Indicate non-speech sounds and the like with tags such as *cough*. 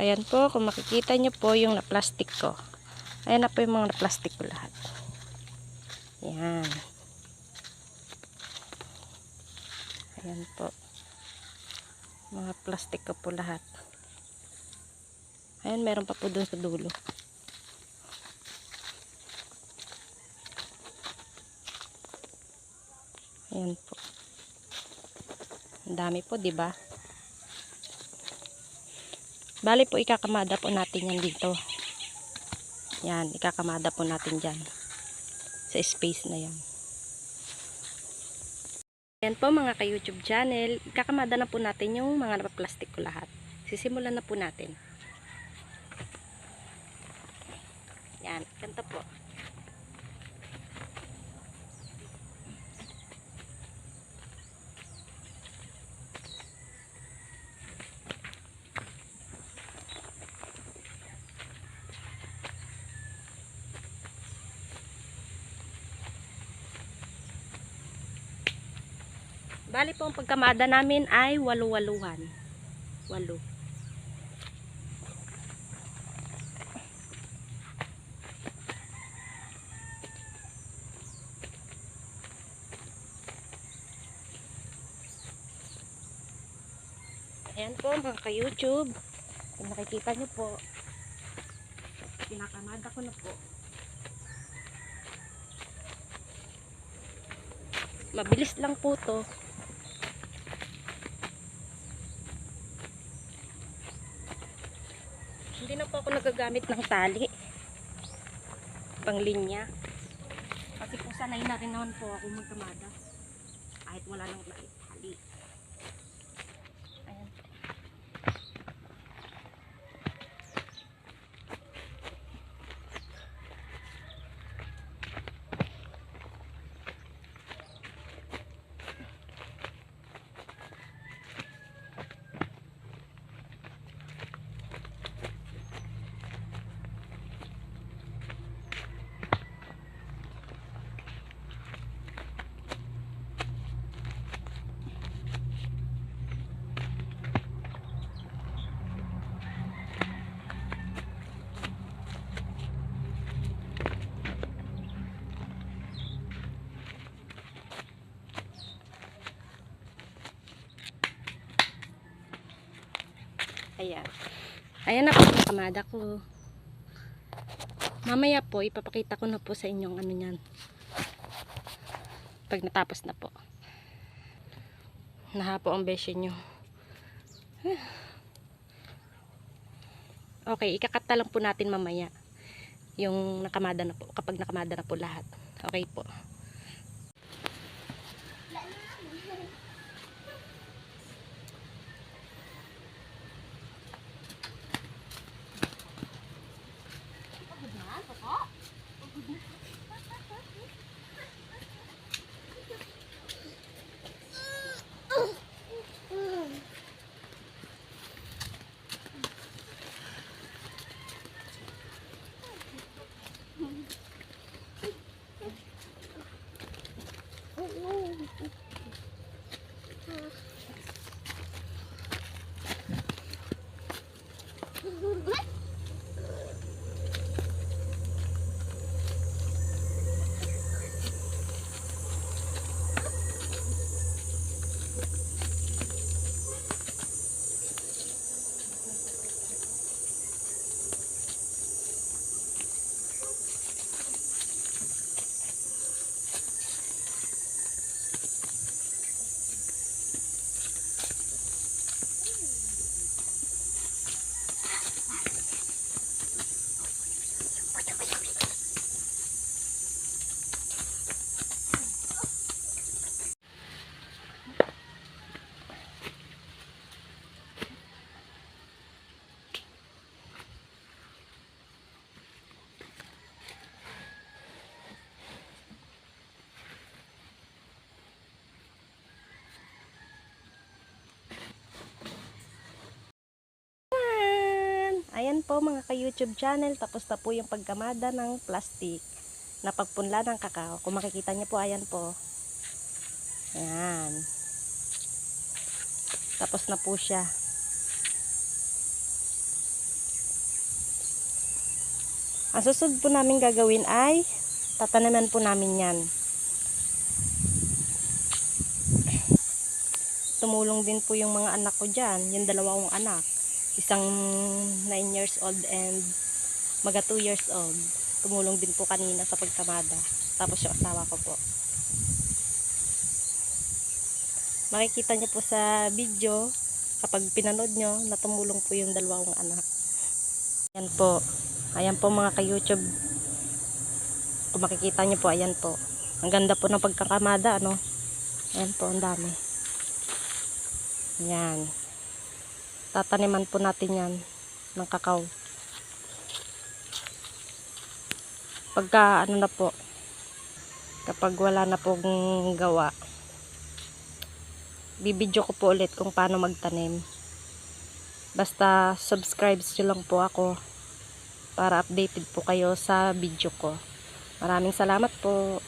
Ayan po, kung makikita nyo po yung na-plastic ko. Ayan na po yung mga na-plastic ko lahat. Ayan. Ayan po. Mga plastic ko po lahat. Ayan, meron pa po dun sa dulo. Ayan po. Ang dami po, di ba? Bali po, ikakamada po natin yan dito. Yan, ikakamada po natin dyan. Sa space na yan. Yan po mga ka-YouTube channel. Ikakamada na po natin yung mga napaplastic ko lahat. Sisimulan na po natin. Yan, ganito po. Bali po ang pagkamada namin ay walu-waluhan. Walo. Ayan po mga ka-YouTube. Kung nakikita nyo po, pinakamada ko na po. Mabilis lang po to. Hindi na po ako nagagamit ng tali. Panglinya. Kasi po sanay na rin naman po ako magkamada. Kahit wala nang tali. Ayan. Ayan. Ayan na po ang kamada ko. Mamaya po, ipapakita ko na po sa inyong ano yan. Pag natapos na po. Nahapo ang besyo nyo. *sighs* Okay, ikakata lang po natin mamaya. Yung nakamada na po. Kapag nakamada na po lahat. Okay po. Ayan. Ayan po mga ka-YouTube channel. Tapos na po yung pagkamada ng plastic na pagpunla ng kakao. Kung makikita niyo po, ayan po. Ayan. Tapos na po siya. Ang susunod po namin gagawin ay tatanaman po namin yan. Tumulong din po yung mga anak ko dyan, yung dalawa kong anak. Isang 9 years old and maga 2 years old. Tumulong din po kanina sa pagkamada. Tapos yung asawa ko po. Makikita niyo po sa video kapag pinanood nyo na po yung dalawa kong anak. Yan po. Ayan po mga ka-YouTube. Kung makikita nyo po, ayan po. Ang ganda po ng pagkakamada, ano? Ayan po, ang dami. Yan. Tataniman po natin yan ng kakao. Pagka, ano na po, kapag wala na pong gawa, bibidyo ko po ulit kung paano magtanim. Basta subscribe nyo lang po ako para updated po kayo sa video ko. Maraming salamat po.